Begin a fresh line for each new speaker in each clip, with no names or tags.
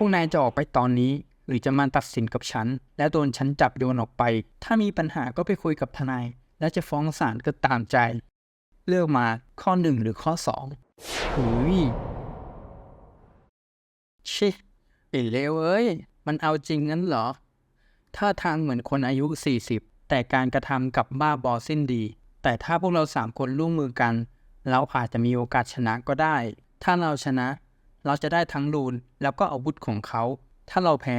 วกนายจะออกไปตอนนี้ หรือจะมาตัดสินกับฉัน และโดนฉันจับโยนออกไป ถ้ามีปัญหาก็ไปคุยกับทนาย และจะฟ้องศาลก็ตามใจ เลือกมาข้อหนึ่งหรือข้อสองหุยชิไอ้เลวเอ้ย มันเอาจริงงั้นเหรอท่าทางเหมือนคนอายุ 40 แต่การกระทำกับบ้าบอสิ้นดี แต่ถ้าพวกเราสามคนร่วมมือกัน เราอาจจะมีโอกาสชนะก็ได้ ถ้าเราชนะ เราจะได้ทั้งรูนแล้วก็อาวุธของเขา ถ้าเราแพ้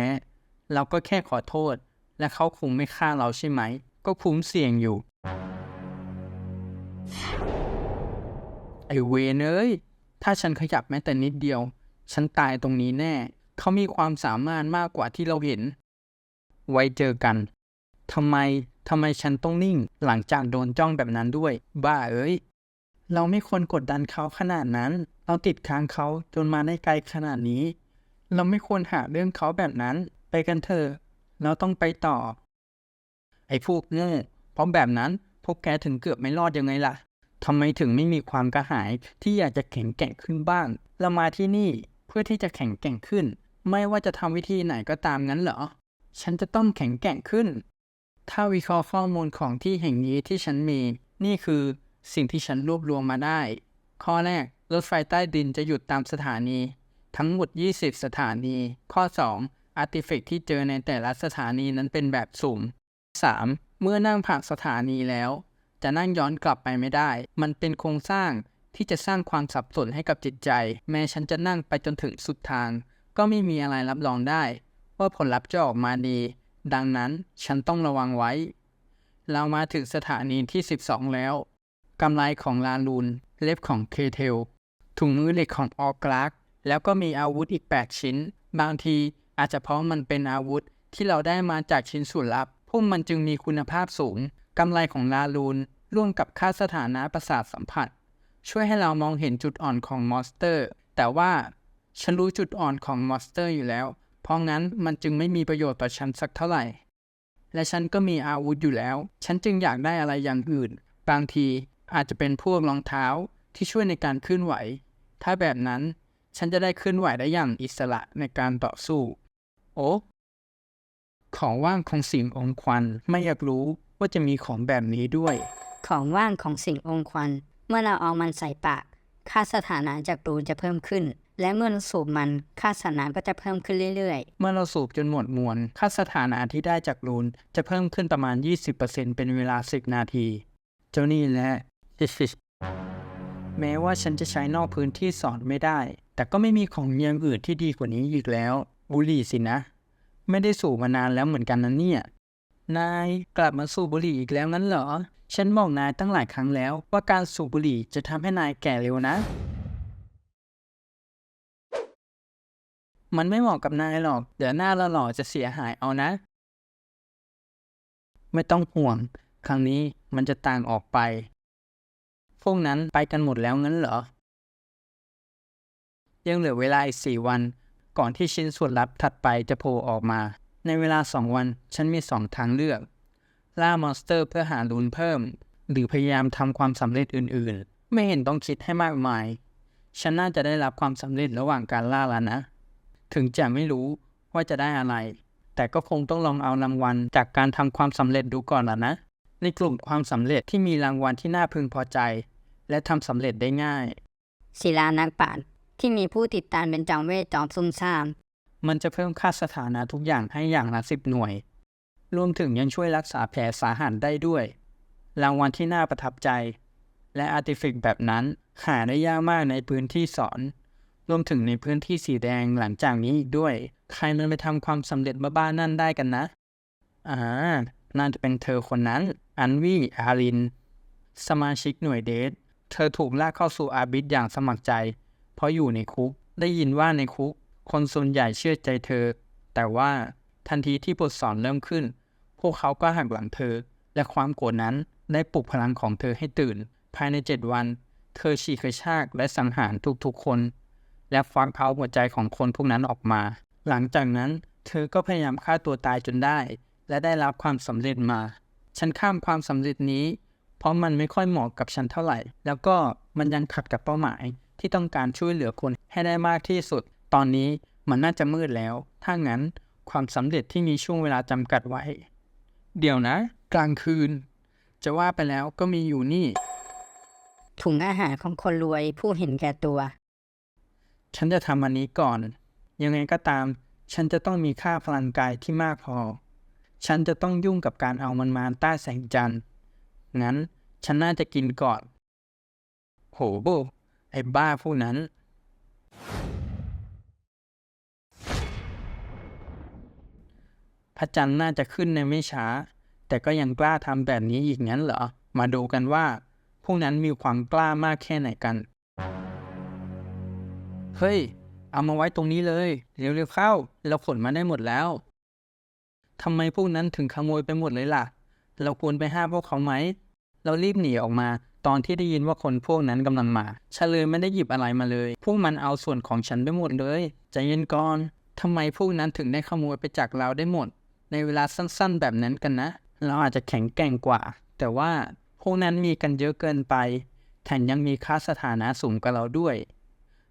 เราก็แค่ขอโทษ และเขาคงไม่ฆ่าเราใช่ไหม ก็คุ้มเสี่ยงอยู่ ไอเวนเอ้ยถ้าฉันขยับแม้แต่นิดเดียว ฉันตายตรงนี้แน่ เขามีความสามารถมากกว่าที่เราเห็น ไว้เจอกันทำไมทำไมฉันต้องนิ่ง หลังจากโดนจ้องแบบนั้นด้วย บ้าเอ้ย เราไม่ควรกดดันเขาขนาดนั้น เราติดค้างเขาจนมาได้ไกลขนาดนี้ เราไม่ควรหาเรื่องเขาแบบนั้น ไปกันเถอะเราต้องไปต่อ ไอ้พวกโง่เพราะแบบนั้นพวกแกถึงเกือบไม่รอดยังไงล่ะทำไมถึงไม่มีความกระหายที่อยากจะแข็งแกร่งขึ้นบ้าง เรามาที่นี่เพื่อที่จะแข็งแกร่งขึ้น ไม่ว่าจะทำวิธีไหนก็ตามงั้นเหรอ ฉันจะต้องแข็งแกร่งขึ้น ถ้าวิเคราะห์ข้อมูลของที่แห่งนี้ที่ฉันมี นี่คือสิ่งที่ฉันรวบรวมมาได้ ข้อแรก รถไฟใต้ดินจะหยุดตามสถานี ทั้งหมด 20 สถานี ข้อ 2 อาร์ติเฟกที่เจอในแต่ละสถานีนั้นเป็นแบบสุ่ม 3. เมื่อนั่งผ่านสถานีแล้ว จะนั่งย้อนกลับไปไม่ได้ มันเป็นโครงสร้างที่จะสร้างความสับสนให้กับจิตใจ แม้ฉันจะนั่งไปจนถึงสุดทาง ก็ไม่มีอะไรรับรองได้ ว่าผลลัพธ์จะออกมาดี ดังนั้นฉันต้องระวังไว้ เรามาถึงสถานีที่ 12 แล้วกำไรของลาลูน เล็บของเคเทล ถุงมือเหล็กของออกลากแล้วก็มีอาวุธอีก 8 ชิ้น บางทีอาจจะเพราะมันเป็นอาวุธที่เราได้มาจากชิ้นส่วนลับ พวกมันจึงมีคุณภาพสูงกำไรของลาลูน ร่วมกับค่าสถานะประสาทสัมผัส ช่วยให้เรามองเห็นจุดอ่อนของมอนสเตอร์ แต่ว่าฉันรู้จุดอ่อนของมอนสเตอร์อยู่แล้ว เพราะงั้นมันจึงไม่มีประโยชน์ต่อฉันสักเท่าไหร่ และฉันก็มีอาวุธอยู่แล้ว ฉันจึงอยากได้อะไรอย่างอื่น บางทีอาจจะเป็นพวกรองเท้า ที่ช่วยในการเคลื่อนไหว ถ้าแบบนั้นฉันจะได้เคลื่อนไหวได้อย่างอิสระในการต่อสู้ โอ้ของว่างของสิ่งองควันไม่อยากรู้ว่าจะมีของแบบนี้ด้วย
ของว่างของสิ่งองควัน เมื่อเราเอามันใส่ปากค่าสถานะจากรูนจะเพิ่มขึ้น และเมื่อเราสูบมันค่าสถานะก็จะเพิ่มขึ้นเรื่อย
เมื่อเราสูบจนหมดมวลค่าสถานะที่ได้จากรูนจะเพิ่มขึ้นประมาณ 20%เป็นเวลา 10 นาที เจ้านี่แหละ แม้ว่าฉันจะใช้นอกพื้นที่สอนไม่ได้ แต่ก็ไม่มีของอย่างอื่นที่ดีกว่านี้อีกแล้ว บุหรี่สินะ ไม่ได้สูบมานานแล้วเหมือนกันนะเนี่ย นายกลับมาสูบบุหรี่อีกแล้วงั้นเหรอ ฉันบอกนายตั้งหลายครั้งแล้ว ว่าการสูบบุหรี่จะทำให้นายแก่เร็วนะ มันไม่เหมาะกับนายหรอก เดี๋ยวหน้าเราหล่อจะเสียหายเอานะ ไม่ต้องห่วง ครั้งนี้มันจะต่างออกไป พวกนั้นไปกันหมดแล้วงั้นเหรอ ยังเหลือเวลาอีกสี่วัน ก่อนที่ชิ้นส่วนลับถัดไปจะโผล่ออกมา ในเวลาสองวันฉันมีสองทางเลือก ล่ามอนสเตอร์เพื่อหาลูนเพิ่ม หรือพยายามทำความสำเร็จอื่นๆ ไม่เห็นต้องคิดให้มากมาย ฉันน่าจะได้รับความสำเร็จระหว่างการล่าแล้วนะ ถึงจะไม่รู้ว่าจะได้อะไร แต่ก็คงต้องลองเอารางวัลจากการทำความสำเร็จดูก่อนล่ะนะ ในกลุ่มความสำเร็จที่มีรางวัลที่น่าพึงพอใจ และทำสำเร็จได้ง่าย
ๆศิลานักปราชญ์ที่มีผู้ติดตามเป็นจอมเวทจอมซุ่มซ่าม
มันจะเพิ่มค่าสถานะทุกอย่างให้อย่างละสิบหน่วย รวมถึงยังช่วยรักษาแผลสาหัสได้ด้วย รางวัลที่น่าประทับใจ และอาร์ติฟิกแบบนั้นหาได้ยากมากในพื้นที่สอน รวมถึงในพื้นที่สีแดงหลังจากนี้อีกด้วย ใครมันไปทำความสำเร็จบ้าๆนั่นได้กันนะอ่า น่าจะเป็นเธอคนนั้น อันวี่อาริน สมาชิกหน่วยเดท เธอถูกลากเข้าสู่อาบิสอย่างสมัครใจ เพราะอยู่ในคุก ได้ยินว่าในคุก คนส่วนใหญ่เชื่อใจเธอ แต่ว่าทันทีที่บทสอนเริ่มขึ้น พวกเขาก็หักหลังเธอ และความโกรธนั้นได้ปลุกพลังของเธอให้ตื่น ภายในเจ็ดวัน เธอฉีกกระชากและสังหารทุกๆคน และฟักเอาหัวใจของคนพวกนั้นออกมา หลังจากนั้น เธอก็พยายามฆ่าตัวตายจนได้ และได้รับความสำเร็จมา ฉันข้ามความสำเร็จนี้ เพราะมันไม่ค่อยเหมาะกับฉันเท่าไหร่ แล้วก็มันยังขัดกับเป้าหมายที่ต้องการช่วยเหลือคนให้ได้มากที่สุด ตอนนี้มันน่าจะมืดแล้ว ถ้างั้นความสำเร็จที่มีช่วงเวลาจำกัดไว้ เดี๋ยวนะ กลางคืน จะว่าไปแล้วก็มีอยู่นี่
ถุงอาหารของคนรวยผู้เห็นแก่ตัว
ฉันจะทำอันนี้ก่อน ยังไงก็ตาม ฉันจะต้องมีค่าพลังกายที่มากพอ ฉันจะต้องยุ่งกับการเอามันมาใต้แสงจันทร์ งั้นฉันน่าจะกินก่อน โหโบไอ้บ้าพวกนั้น พระจันทร์น่าจะขึ้นในไม่ช้า แต่ก็ยังกล้าทำแบบนี้อีกงั้นเหรอ มาดูกันว่า พวกนั้นมีความกล้ามากแค่ไหนกัน เฮ้ย เอามาไว้ตรงนี้เลย เร็วๆเข้า เราขนมาได้หมดแล้ว ทำไมพวกนั้นถึงขโมยไปหมดเลยล่ะ เราควรไปห้ามพวกเขาไหม เรารีบหนีออกมา ตอนที่ได้ยินว่าคนพวกนั้นกำลังมาฉันเลยไม่ได้หยิบอะไรมาเลย พวกมันเอาส่วนของฉันไปหมดเลยใจเย็นก่อนทำไมพวกนั้นถึงได้ขโมยไปจากเราได้หมด ในเวลาสั้นๆ แบบนั้นกันนะ เราอาจจะแข็งแกร่งกว่า แต่ว่าพวกนั้นมีกันเยอะเกินไปแถมยังมีค่าสถานะสูงกว่าเราด้วย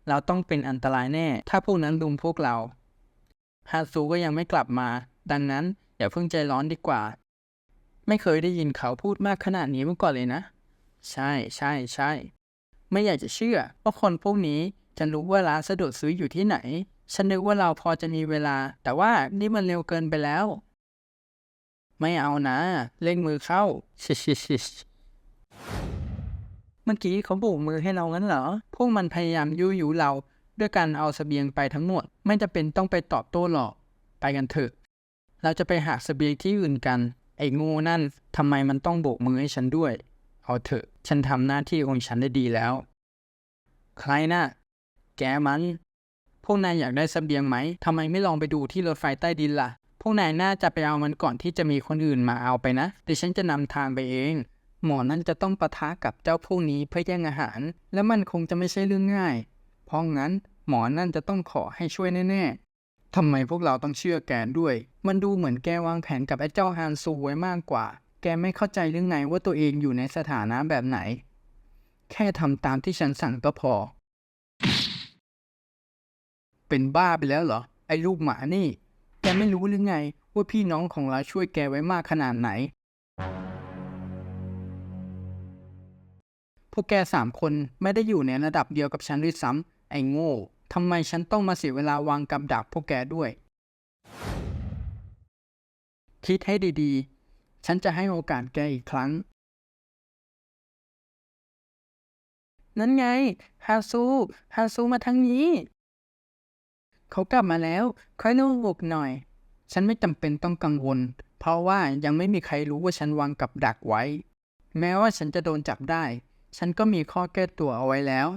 เราต้องเป็นอันตรายแน่ ถ้าพวกนั้นลุมพวกเราฮาซูก็ยังไม่กลับมา ดังนั้นอย่าเพิ่งใจร้อนดีกว่า ไม่เคยได้ยินเขาพูดมากขนาดนี้มาก่อนเลยนะ ใช่ใช่ใช่ไม่อยากจะเชื่อว่าคนพวกนี้จะรู้ว่าร้านสะดวกซื้ออยู่ที่ไหน ฉันนึกว่าเราพอจะมีเวลา แต่ว่านี่มันเร็วเกินไปแล้ว ไม่เอานะ เล่งมือเข้าชิชิชิชเมื่อกี้เขาโบกมือให้เรางั้นเหรอ พวกมันพยายามยุยยุเรา ด้วยการเอาเสบียงไปทั้งหมด ไม่จะเป็นต้องไปตอบโต้หรอก ไปกันเถอะ เราจะไปหาสเสบียงที่อื่นกัน ไอ้โงูนั่นทำไมมันต้องโบกมือให้ฉันด้วย เอาเถอะ ฉันทำหน้าที่ของฉันได้ดีแล้ว ใครนะ่ะ แกมัน พวกนายอยากได้สเสบียงไหมทำไมไม่ลองไปดูที่รถไฟใต้ดินล่ะ พวกนายน่าจะไปเอามันก่อนที่จะมีคนอื่นมาเอาไปนะเดี๋ยวฉันจะนำทางไปเอง หมอนั่นจะต้องปะทะกับเจ้าพวกนี้เพื่อแย่งอาหาร และมันคงจะไม่ใช่เรื่องง่าย เพราะงั้นหมอนั่นจะต้องขอให้ช่วยแน่ๆทำไมพวกเราต้องเชื่อแกด้วย มันดูเหมือนแกวางแผนกับไอ้เจ้าฮานซูไว้มากกว่า แกไม่เข้าใจเรื่องไงว่าตัวเองอยู่ในสถานะแบบไหน แค่ทำตามที่ฉันสั่งก็พอ เป็นบ้าไปแล้วเหรอ ไอ้ลูกหมานี่ แกไม่รู้หรือไง ว่าพี่น้องของเราช่วยแกไว้มากขนาดไหน พวกแกสามคนไม่ได้อยู่ในระดับเดียวกับฉันด้วยซ้ำไอ้โง่ทำไมฉันต้องมาเสียเวลาวางกับดักพวกแกด้วย คิดให้ดีๆ ฉันจะให้โอกาสแกอีกครั้ง นั่นไง ฮาซู ฮาซูมาทางนี้ เขากลับมาแล้ว ค่อยนุ่งอกหน่อย ฉันไม่จำเป็นต้องกังวล เพราะว่ายังไม่มีใครรู้ว่าฉันวางกับดักไว้ แม้ว่าฉันจะโดนจับได้ ฉันก็มีข้อแก้ตัวเอาไว้แล้ว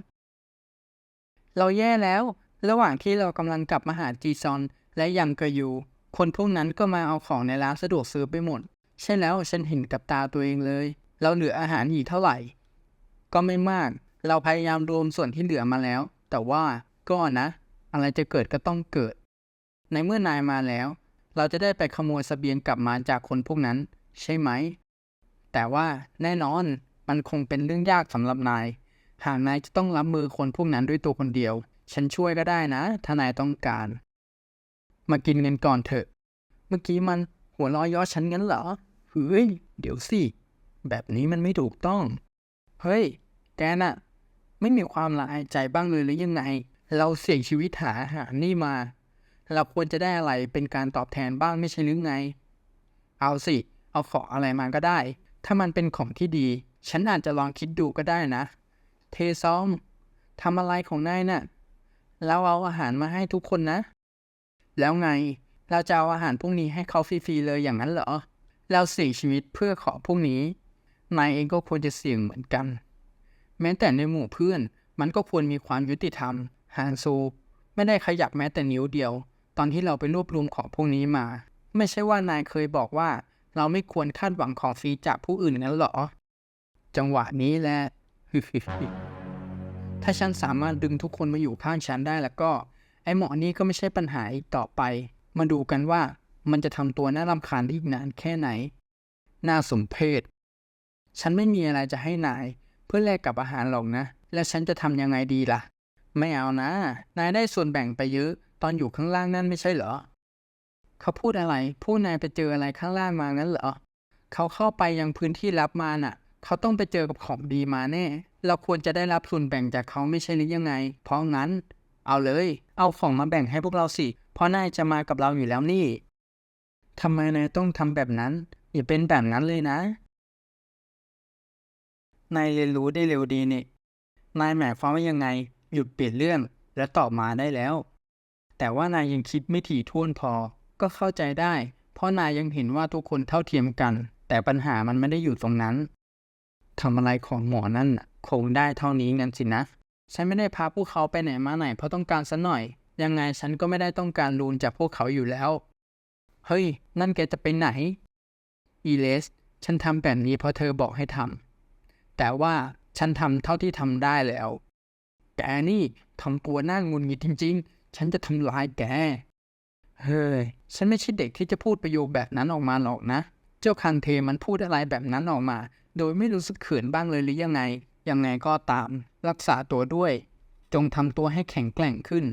เราแย่แล้ว ระหว่างที่เรากำลังกลับมาหาจีซอนและยังเกยู คนพวกนั้นก็มาเอาของในร้านสะดวกซื้อไปหมด ใช่แล้วฉันเห็นกับตาตัวเองเลย เราเหลืออาหารอีกเท่าไหร่ ก็ไม่มาก เราพยายามรวมส่วนที่เหลือมาแล้ว แต่ว่าก็นะ อะไรจะเกิดก็ต้องเกิด ในเมื่อนายมาแล้ว เราจะได้ไปขโมยเสบียงกลับมาจากคนพวกนั้น ใช่ไหม แต่ว่าแน่นอนมันคงเป็นเรื่องยากสำหรับนาย หากนายจะต้องรับมือคนพวกนั้นด้วยตัวคนเดียว ฉันช่วยก็ได้นะ ถ้านายต้องการ มากินกันก่อนเถอะ เมื่อกี้มันหัวเร้อยย้อฉันงั้นเหรอ เฮ้ย เดี๋ยวสิ แบบนี้มันไม่ถูกต้อง เฮ้ย แกน่ะ ไม่มีความละอายใจบ้างเลยหรือยังไง เราเสี่ยงชีวิตหาอาหารนี่มา เราควรจะได้อะไรเป็นการตอบแทนบ้างไม่ใช่หรือไง เอาสิ เอาของอะไรมาก็ได้ ถ้ามันเป็นของที่ดี ฉันอาจจะลองคิดดูก็ได้นะ เทซอมทำอะไรของนายน่ะเราเอาอาหารมาให้ทุกคนนะ แล้วไง เราจะเอาอาหารพวกนี้ให้เขาฟรีๆเลยอย่างนั้นเหรอ เราเสี่ยงชีวิตเพื่อขอพวกนี้ นายเองก็ควรจะเสี่ยงเหมือนกัน แม้แต่ในหมู่เพื่อน มันก็ควรมีความยุติธรรม ฮานซูไม่ได้ขยับแม้แต่นิ้วเดียว ตอนที่เราไปรวบรวมของพวกนี้มา ไม่ใช่ว่านายเคยบอกว่า เราไม่ควรคาดหวังของฟรีจากผู้อื่นนั้นเหรอ จังหวะนี้แหละ ถ้าฉันสามารถดึงทุกคนมาอยู่ข้างฉันได้แล้วก็ ไอ้หมอนี้ก็ไม่ใช่ปัญหาอีกต่อไป มาดูกันว่ามันจะทำตัวน่ารำคาญได้อีกนานแค่ไหน น่าสมเพชฉันไม่มีอะไรจะให้นาย เพื่อแลกกับอาหารหรอกนะ แล้วฉันจะทำยังไงดีล่ะ ไม่เอานะ นายได้ส่วนแบ่งไปเยอะ ตอนอยู่ข้างล่างนั่นไม่ใช่เหรอ เขาพูดอะไร ผู้นายไปเจออะไรข้างล่างมางั้นเหรอ เขาเข้าไปยังพื้นที่ลับมาน่ะ เขาต้องไปเจอกับของดีมาแน่ เราควรจะได้รับส่วนแบ่งจากเขาไม่ใช่หรือยังไง เพราะงั้น เอาเลย เอาของมาแบ่งให้พวกเราสิ เพราะนายจะมากับเราอยู่แล้วนี่ทำไมนายต้องทำแบบนั้น อย่าเป็นแบบนั้นเลยนะ นายเรียนรู้ได้เร็วดีนี่ นายหมายความว่ายังไง หยุดเปลี่ยนเรื่องและตอบมาได้แล้ว แต่ว่านายยังคิดไม่ถี่ถ้วนพอ ก็เข้าใจได้ เพราะนายยังเห็นว่าทุกคนเท่าเทียมกัน แต่ปัญหามันไม่ได้อยู่ตรงนั้นทำอะไรของหมอนั่นคงได้เท่านี้งั้นสินะ ฉันไม่ได้พาพวกเขาไปไหนมาไหนเพราะต้องการสัหน่อย ยังไงฉันก็ไม่ได้ต้องการรูนจากพวกเขาอยู่แล้ว เฮ้ย นั่นแกจะไปไหน อีเลส ฉันทำแบบนี้เพราะเธอบอกให้ทำ แต่ว่าฉันทำเท่าที่ทำได้แล้ว แกนี่ทำตัวน้างุนงิดจริง ๆ ฉันจะทำลายแก เฮ้ย ฉันไม่ใช่เด็กที่จะพูดประโยคแบบนั้นออกมาหรอกนะ เจ้าคันเทมันพูดอะไรแบบนั้นออกมา โดยไม่รู้สึกเขินบ้างเลยหรือยังไง ยังไงก็ตามรักษาตัวด้วย จงทำตัวให้แข็งแกร่งขึ้น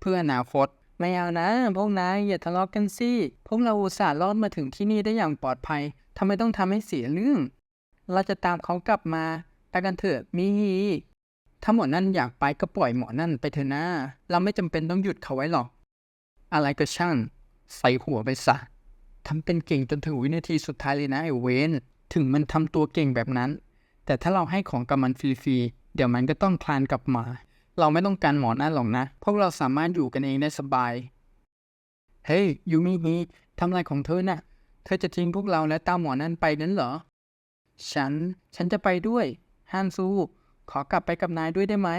เพื่ออนาคต ไม่เอานะ พวกนายอย่าทะเลาะกกันสิพวกเราอุตส่าห์รอดมาถึงที่นี่ได้อย่างปลอดภัยทำไมต้องทำให้เสียเรื่อง เราจะตามเขากลับมาไปกันเถอะมีฮีถ้าหมอนั่นอยากไปก็ปล่อยหมอนั่นไปเถอะนะ เราไม่จำเป็นต้องหยุดเขาไว้หรอก อะไรก็ช่าง ใส่หัวไปซะทำเป็นเก่งจนถึงวินาทีสุดท้ายเลยนะไอ้เวนถึงมันทำตัวเก่งแบบนั้น แต่ถ้าเราให้ของกับมันฟรีๆ เดี๋ยวมันก็ต้องคลานกลับมา เราไม่ต้องการหมอนั่นหรอกนะ พวกเราสามารถอยู่กันเองได้สบาย เฮ้ยยูมิฮีทำไรของเธอน่ะ เธอจะทิ้งพวกเราและตามหมอนั่นไปนั้นเหรอ ฉัน ฉันจะไปด้วยฮันซู ขอกลับไปกับนายด้วยได้ไหม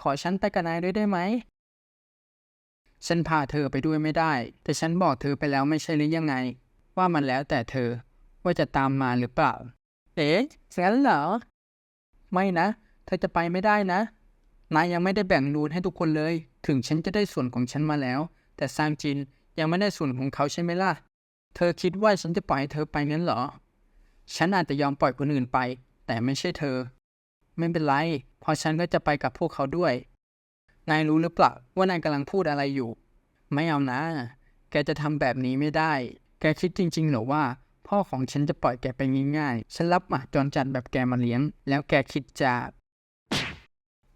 ขอฉันไปกับนายด้วยได้ไหม ฉันพาเธอไปด้วยไม่ได้ แต่ฉันบอกเธอไปแล้วไม่ใช่หรือยังไง ว่ามันแล้วแต่เธอ ว่าจะตามมาหรือเปล่า เอ๊ะงั้นเหรอ ไม่นะ เธอจะไปไม่ได้นะ นายยังไม่ได้แบ่งรูนให้ทุกคนเลย ถึงฉันจะได้ส่วนของฉันมาแล้ว แต่ซางจินยังไม่ได้ส่วนของเขาใช่ไหมล่ะ เธอคิดว่าฉันจะปล่อยให้เธอไปงั้นเหรอ ฉันอาจจะยอมปล่อยคนอื่นไป แต่ไม่ใช่เธอ ไม่เป็นไร เพราะฉันก็จะไปกับพวกเขาด้วย นายรู้หรือเปล่าว่านายกำลังพูดอะไรอยู่ ไม่เอานะ แกจะทำแบบนี้ไม่ได้ แกคิดจริงๆหรอว่า พ่อของฉันจะปล่อยแกไปง่ายๆ ฉันรับหมาจรจัดแบบแกมาเลี้ยง แล้วแกคิดจะ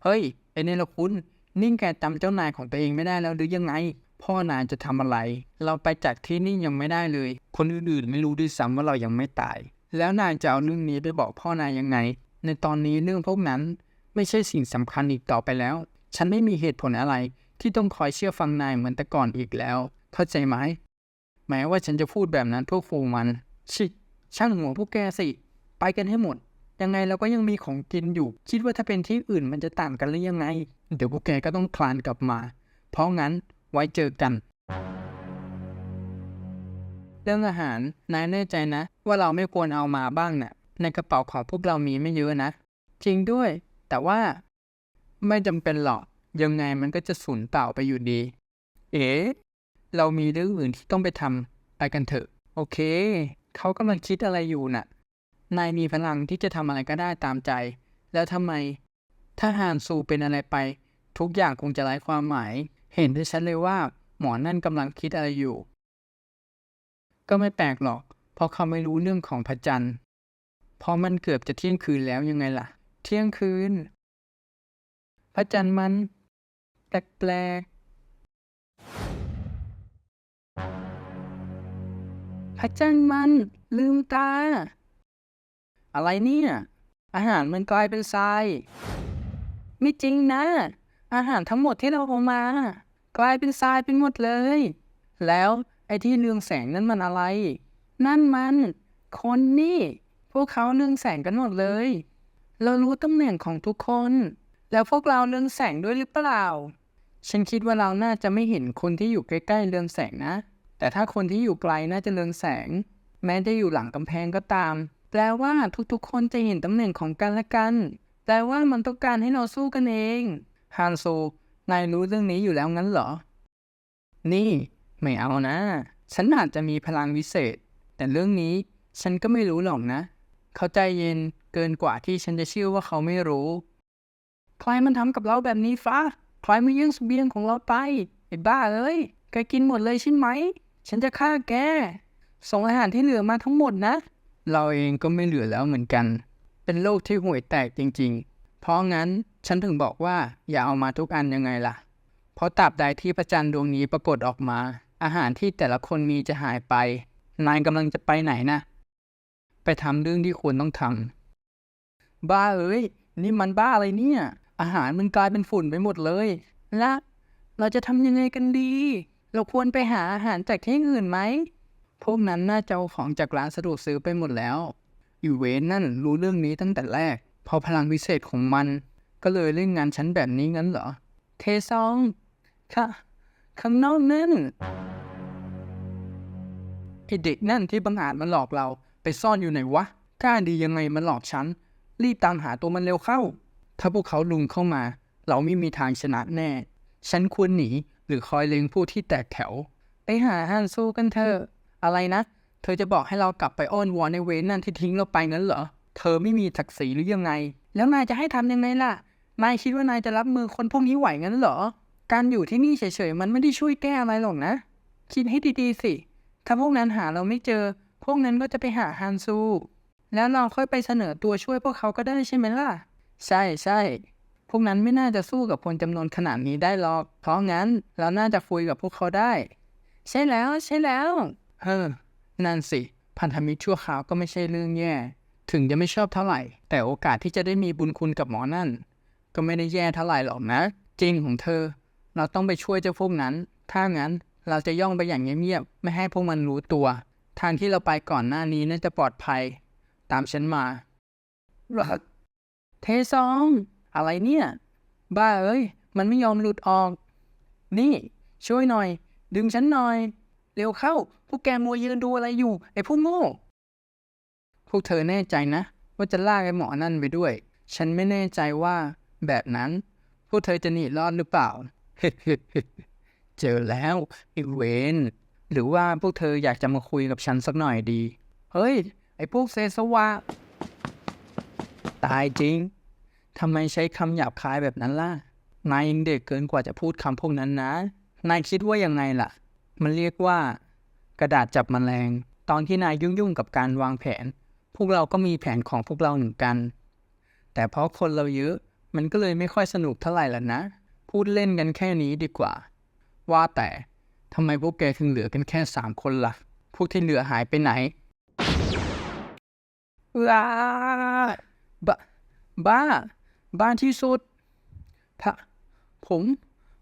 เฮ้ย ไอเนรคุณ นิ่งแกจำเจ้านายของตัวเองไม่ได้แล้วหรือยังไง พ่อนายจะทำอะไร เราไปจากที่นี่ยังไม่ได้เลย คนอื่นๆไม่รู้ด้วยซ้ำว่าเรายังไม่ตาย แล้วนายจะเอาเรื่องนี้ไปบอกพ่อนายยังไง ในตอนนี้เรื่องพวกนั้นไม่ใช่สิ่งสำคัญอีกต่อไปแล้ว ฉันไม่มีเหตุผลอะไร ที่ต้องคอยเชื่อฟังนายเหมือนแต่ก่อนอีกแล้ว เข้าใจไหม แม้ว่าฉันจะพูดแบบนั้นพวกฟูมัน ชิช่างหัวพวกแกสิ ไปกันให้หมด ยังไงเราก็ยังมีของกินอยู่ คิดว่าถ้าเป็นที่อื่นมันจะต่างกันหรือยังไง เดี๋ยวพวกแกก็ต้องคลานกลับมา เพราะงั้นไว้เจอกัน เรื่องอาหารนายแน่ใจนะ ว่าเราไม่ควรเอามาบ้างนะ่ะ ในกระเป๋าของพวกเรามีไม่เยอะนะ จริงด้วย แต่ว่า ไม่จำเป็นหรอกยังไงมันก็จะสูญเปล่าไปอยู่ดี เอ๋เรามีเรื่องอื่นที่ต้องไปทำไปกันเถอะ โอเค เขากำลังคิดอะไรอยู่น่ะ นายมีพลังที่จะทำอะไรก็ได้ตามใจ แล้วทำไม ถ้าฮานซูเป็นอะไรไป ทุกอย่างคงจะไร้ความหมาย เห็นได้ชัดเลยว่า หมอนั่นกำลังคิดอะไรอยู่ ก็ไม่แปลกหรอก เพราะเขาไม่รู้เรื่องของพระจันทร์เพราะมันเกือบจะเที่ยงคืนแล้วยังไงล่ะ เที่ยงคืน พระจันทร์มัน แปลก พระจันทร์มันลืมตา อะไรเนี่ย อาหารมันกลายเป็นทราย ไม่จริงนะ อาหารทั้งหมดที่เราเอามา กลายเป็นทรายไปหมดเลย แล้วไอ้ที่เรืองแสงนั่นมันอะไร นั่นมัน คนนี่ พวกเขาเรืองแสงกันหมดเลย เรารู้ตำแหน่งของทุกคน แล้วพวกเราเรืองแสงด้วยหรือเปล่า ฉันคิดว่าเราน่าจะไม่เห็นคนที่อยู่ใกล้ๆเรืองแสงนะ แต่ถ้าคนที่อยู่ไกลน่าจะเรืองแสง แม้จะอยู่หลังกำแพงก็ตาม แปลว่าทุกๆ คนจะเห็นตำแหน่งของกันและกัน แปลว่ามันต้องการให้เราสู้กันเองฮันโซนายรู้เรื่องนี้อยู่แล้วงั้นเหรอ นี่ ไม่เอานะ ฉันอาจจะมีพลังวิเศษ แต่เรื่องนี้ฉันก็ไม่รู้หรอกนะ เขาใจเย็นเกินกว่าที่ฉันจะเชื่อว่าเขาไม่รู้ ใครมันทำกับเราแบบนี้ฟ้า ใครมายื่นเสบียงของเราไปไอ้บ้าเอ้ยแกกินหมดเลยใช่ไหม ฉันจะฆ่าแก ส่งอาหารที่เหลือมาทั้งหมดนะ เราเองก็ไม่เหลือแล้วเหมือนกัน เป็นโรคที่ห่วยแตกจริง ๆ เพราะงั้นฉันถึงบอกว่าอย่าเอามาทุกอันยังไงล่ะ เพราะตราบใดที่พระจันทร์ดวงนี้ปรากฏออกมา อาหารที่แต่ละคนมีจะหายไป นายกำลังจะไปไหนนะ ไปทำเรื่องที่ควรต้องทำ บ้าเอ้ย นี่มันบ้าอะไรเนี่ย อาหารมันกลายเป็นฝุ่นไปหมดเลย และ เราจะทำยังไงกันดี เราควรไปหาอาหารจากที่อื่นไหม พวกนั้นน่าจะเอาของจากร้านสะดวกซื้อไปหมดแล้ว อยู่เวนนั่นรู้เรื่องนี้ตั้งแต่แรก พอพลังพิเศษของมัน ก็เลยเล่นงานฉันแบบนี้งั้นเหรอ เทซอง ค่ะ ข้างนอกนั่นไอเด็กนั่นที่บังอาจมาหลอกเรา ไปซ่อนอยู่ไหนวะกล้าดียังไงมาหลอกฉัน รีบตามหาตัวมันเร็วเข้า ถ้าพวกเขาลุมเข้ามา เราไม่มีทางชนะแน่ ฉันควรหนี หรือคอยเล็งผู้ที่แตกแถว ไปหาฮันซูกันเถอะอะไรนะ เธอจะบอกให้เรากลับไปอ้อนวอนในเวนนั่นที่ทิ้งเราไปงั้นเหรอ เธอไม่มีศักดิ์ศรีหรือยังไง แล้วนายจะให้ทำยังไงล่ะ นายคิดว่านายจะรับมือคนพวกนี้ไหวงั้นเหรอ การอยู่ที่นี่เฉยๆมันไม่ได้ช่วยแก้อะไรหรอกนะ คิดให้ดีๆสิ ถ้าพวกนั้นหาเราไม่เจอ พวกนั้นก็จะไปหาฮันซู แล้วเราค่อยไปเสนอตัวช่วยพวกเขาก็ได้ใช่ไหมล่ะ ใช่ใช่ พวกนั้นไม่น่าจะสู้กับคนจำนวนขนาดนี้ได้หรอก เพราะงั้นเราน่าจะคุยกับพวกเขาได้ ใช่แล้วใช่แล้วเฮ้อนั่นสิ พันธมิตรชั่วคราวก็ไม่ใช่เรื่องแย่ ถึงจะไม่ชอบเท่าไหร่ แต่โอกาสที่จะได้มีบุญคุณกับหมอนั่น ก็ไม่ได้แย่เท่าไหร่หรอกนะ จริงของเธอ เราต้องไปช่วยเจ้าพวกนั้น ถ้างั้นเราจะย่องไปอย่างเงียบๆไม่ให้พวกมันรู้ตัว ทางที่เราไปก่อนหน้านี้น่าจะปลอดภัย ตามฉันมารักเทซอง อะไรเนี่ย บ้าเอ้ย มันไม่ยอมหลุดออก นี่ ช่วยหน่อย ดึงฉันหน่อย เร็วเข้า พวกแกมัวยืนดูอะไรอยู่ ไอ้พวกโง่ พวกเธอแน่ใจนะ ว่าจะลากไอ้หมอนั่นไปด้วย ฉันไม่แน่ใจว่า แบบนั้น พวกเธอจะหนีรอดหรือเปล่า เจอแล้วไอ้เวนหรือว่าพวกเธออยากจะมาคุยกับฉันสักหน่อยดี เฮ้ย ไอ้พวกเซสวะ ตายจริง ทำไมใช้คำหยาบคายแบบนั้นล่ะ นายยังเด็กเกินกว่าจะพูดคำพวกนั้นนะ นายคิดว่ายังไงล่ะ มันเรียกว่า กระดาษจับแมลง ตอนที่นายยุ่งๆกับการวางแผน พวกเราก็มีแผนของพวกเราเหมือนกัน แต่เพราะคนเราเยอะ มันก็เลยไม่ค่อยสนุกเท่าไหร่ล่ะนะ พูดเล่นกันแค่นี้ดีกว่า ว่าแต่ทำไมพวกแกถึงเหลือกันแค่สามคนล่ะ พวกที่เหลือหายไปไหนว้าบ้าบ้า บ้านที่สุดพระผม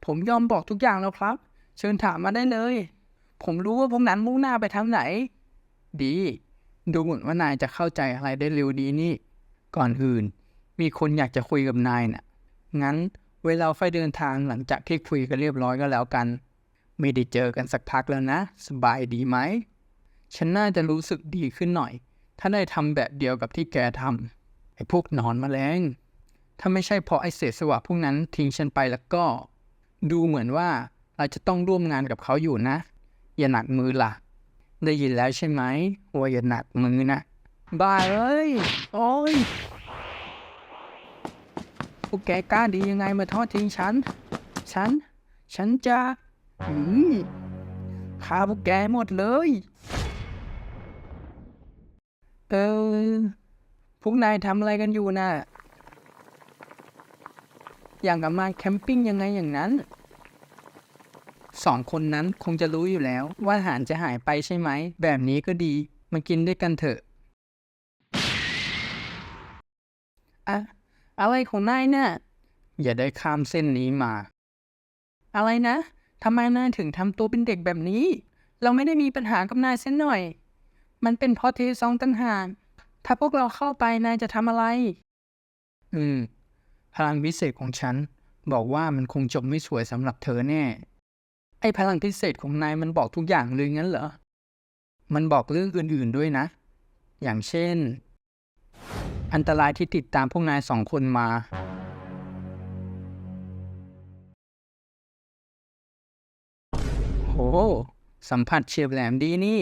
ผมยอมบอกทุกอย่างแล้วครับ เชิญถามมาได้เลย ผมรู้ว่าพวกนั้นมุ่งหน้าไปทางไหน ดี ดูเหมือนว่านายจะเข้าใจอะไรได้เร็วดีนี่ ก่อนอื่น มีคนอยากจะคุยกับนายน่ะ งั้นเวลาไฟเดินทางหลังจากที่คุยกันเรียบร้อยก็แล้วกัน ไม่ได้เจอกันสักพักแล้วนะ สบายดีไหม ฉันน่าจะรู้สึกดีขึ้นหน่อย ถ้าได้ทำแบบเดียวกับที่แกทำไอ้พวกนอนแมลง ถ้าไม่ใช่เพราะไอเศษสวะพวกนั้นทิ้งฉันไปแล้วก็ ดูเหมือนว่าเราจะต้องร่วมงานกับเขาอยู่นะ อย่าหนักมือล่ะ ได้ยินแล้วใช่ไหมว่าอย่าหนักมือนะบ้าเอ้ยโอ้ยพวกแกกล้าดียังไงมาทอดทิ้งฉัน ฉัน ฉันจะอืมฆ่าพวกแกหมดเลย เออ พวกนายทำอะไรกันอยู่นะ่ะ อย่างกับมาแคมปิ้งยังไงอย่างนั้นสองคนนั้นคงจะรู้อยู่แล้วว่าอาหารจะหายไปใช่ไหม แบบนี้ก็ดีมากินด้วยกันเถอะอะอะไรของนายเนี่ยอย่าได้ข้ามเส้นนี้มา อะไรนะทำไมนายถึงทำตัวเป็นเด็กแบบนี้ เราไม่ได้มีปัญหากับนายเส้นหน่อย มันเป็นเพราะเทซองตั้งหากถ้าพวกเราเข้าไปนายจะทำอะไร อืม พลังพิเศษของฉัน บอกว่ามันคงจบไม่สวยสำหรับเธอแน่ ไอ้พลังพิเศษของนายมันบอกทุกอย่างเลยงั้นเหรอ มันบอกเรื่องอื่นๆด้วยนะ อย่างเช่น อันตรายที่ติดตามพวกนายสองคนมา โห สัมผัสเฉียบแหลมดีนี่